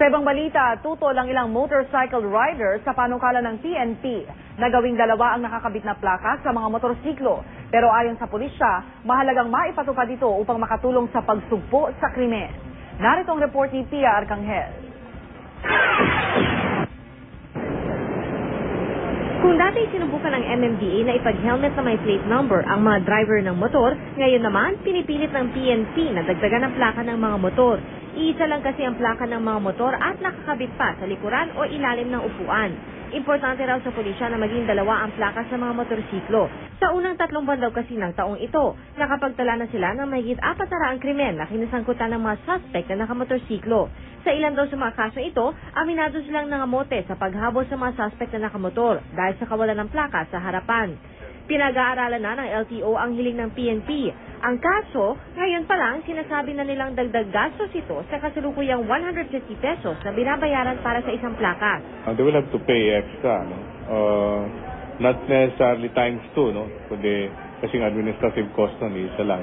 Sa ibang balita, tutol ang ilang motorcycle riders sa panukala ng PNP na gawing dalawa ang nakakabit na plaka sa mga motorsiklo. Pero ayon sa pulisya, mahalagang maipatupad ito upang makatulong sa pagsugpo sa krimen. Narito ang report ni Pia Arcangel. Kung dati sinubukan ng MMDA na ipag-helmet na may plate number ang mga driver ng motor, ngayon naman pinipilit ng PNP na dagdagan ang plaka ng mga motor. Iisa lang kasi ang plaka ng mga motor at nakakabit pa sa likuran o ilalim ng upuan. Importante raw sa pulisya na maging dalawa ang plaka sa mga motorsiklo. Sa unang tatlong buwan daw kasi ng taong ito, nakapagtala na sila ng mahigit apat na raang krimen na kinasangkutan ng mga suspect na nakamotorsiklo. Sa ilan daw sa mga kaso ito, aminado silang nangamote sa paghabol sa mga suspect na nakamotor dahil sa kawalan ng plaka sa harapan. Pinag-aaralan na ng LTO ang hiling ng PNP. Ang kaso, ngayon pa lang sinasabi na nilang dagdag gastos ito sa kasalukuyang 150 pesos na binabayaran para sa isang plaka. Uh, they will have to pay extra, no? Uh, not necessarily times two, no? Kundi kasi administrative cost nun, isa lang.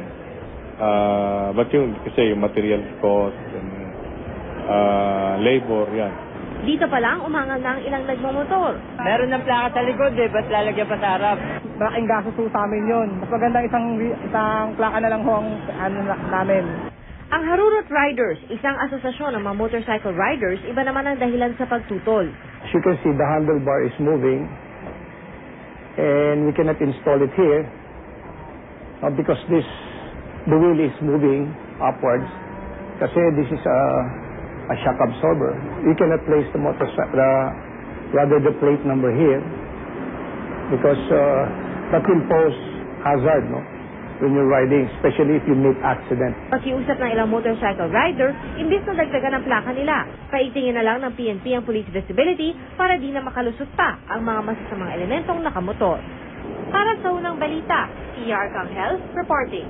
Uh, but yun, kasi yung material cost, and, uh, labor, yan. Dito pa lang umangal na ang ilang nagmamotor. Meron ng plaka sa likod eh, ba't lalagyan pa sa harap? malaking gastos po sa amin yun. Mas maganda isang, isang plaka na lang ho ang ano, na- namin. Ang Harurot Riders, isang asosasyon ng mga motorcycle riders, iba naman ang dahilan sa pagtutol. As you can see, the handlebar is moving and we cannot install it here uh, because this, the wheel is moving upwards kasi this is a, a shock absorber. We cannot place the motorcycle, the, rather the plate number here because uh, that will pose hazard, no? When you're riding, especially if you make accident. Pakiusap ng ilang motorcycle rider, imbis na dagdagan ang plaka nila, paigtingin na lang ng PNP ang police visibility para di na makalusot pa ang mga masasamang elementong nakamotor. Para sa unang balita, PR Kang Health reporting.